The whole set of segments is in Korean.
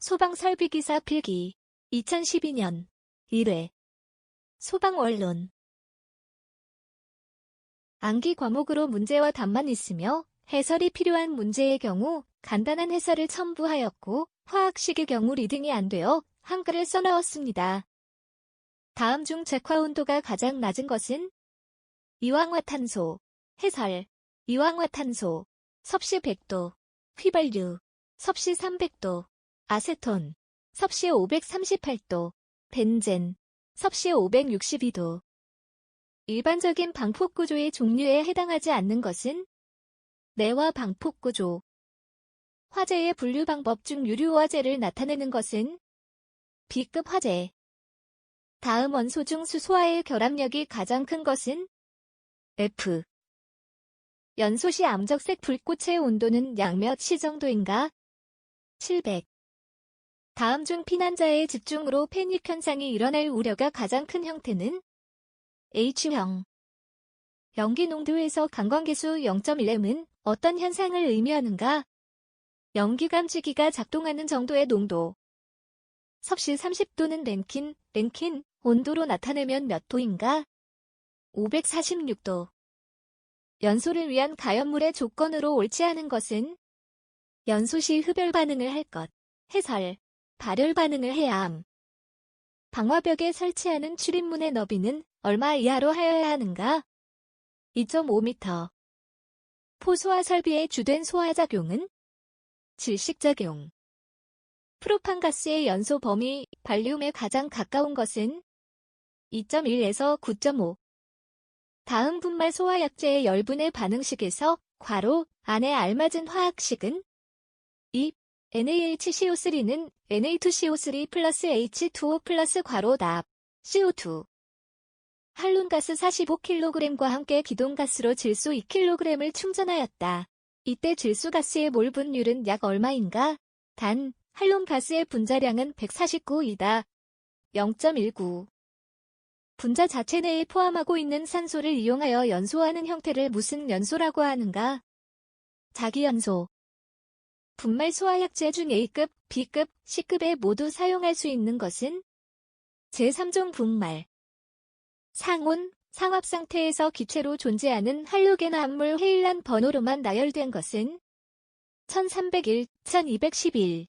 소방설비기사 필기 2012년 1회. 소방원론. 암기 과목으로 문제와 답만 있으며 해설이 필요한 문제의 경우 간단한 해설을 첨부하였고 화학식의 경우 리딩이 안 되어 한글을 써넣었습니다. 다음 중 적화 온도가 가장 낮은 것은 이황화탄소, 해설, 이황화탄소, 섭씨 100도, 휘발유, 섭씨 300도, 아세톤, 섭씨 538도, 벤젠, 섭씨 562도. 일반적인 방폭 구조의 종류에 해당하지 않는 것은 내와 방폭 구조. 화재의 분류 방법 중 유류 화재를 나타내는 것은 B급 화재. 다음 원소 중 수소와의 결합력이 가장 큰 것은 F. 연소시 암적색 불꽃의 온도는 약 몇 시 정도인가? 700. 다음 중 피난자의 집중으로 패닉 현상이 일어날 우려가 가장 큰 형태는 H형. 연기 농도에서 강광계수 0.1m은 어떤 현상을 의미하는가? 연기 감지기가 작동하는 정도의 농도. 섭씨 30도는 랭킨, 랭킨, 온도로 나타내면 몇 도인가? 546도. 연소를 위한 가연물의 조건으로 옳지 않은 것은 연소 시 흡열 반응을 할 것, 해설, 발열 반응을 해야 함. 방화벽에 설치하는 출입문의 너비는 얼마 이하로 하여야 하는가? 2.5m. 포소화 설비의 주된 소화작용은 질식작용. 프로판가스의 연소 범위 발륨에 가장 가까운 것은 2.1에서 9.5. 다음 분말 소화약제의 열분의 반응식에서 괄호 안에 알맞은 화학식은 2. NaHCO3는 Na2CO3 플러스 H2O 플러스 괄호 납 CO2 할론가스 45kg과 함께 기동가스로 질소 2kg을 충전하였다. 이때 질소가스의 몰 분율은 약 얼마인가? 단, 할론가스의 분자량은 149이다. 0.19 분자 자체 내에 포함하고 있는 산소를 이용하여 연소하는 형태를 무슨 연소라고 하는가? 자기연소 분말 소화약제 중 A급, B급, C급에 모두 사용할 수 있는 것은 제3종 분말. 상온, 상압 상태에서 기체로 존재하는 할로겐 암물 헤일란 번호로만 나열된 것은 1301, 1211.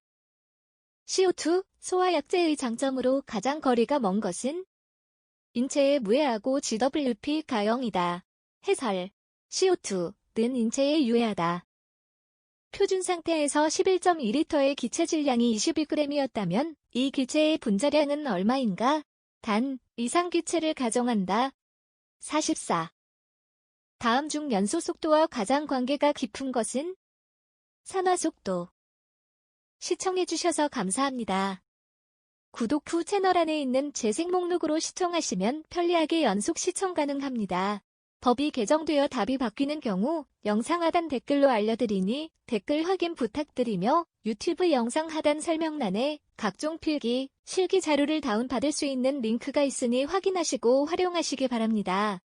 CO2, 소화약제의 장점으로 가장 거리가 먼 것은 인체에 무해하고 GWP 가형이다. 해설 CO2는 인체에 유해하다. 표준 상태에서 11.2리터의 기체 질량이 22g이었다면 이 기체의 분자량은 얼마인가? 단, 이상 기체를 가정한다. 44. 다음 중 연소 속도와 가장 관계가 깊은 것은 산화 속도. 시청해주셔서 감사합니다. 구독 후 채널 안에 있는 재생 목록으로 시청하시면 편리하게 연속 시청 가능합니다. 법이 개정되어 답이 바뀌는 경우 영상 하단 댓글로 알려드리니 댓글 확인 부탁드리며 유튜브 영상 하단 설명란에 각종 필기, 실기 자료를 다운받을 수 있는 링크가 있으니 확인하시고 활용하시기 바랍니다.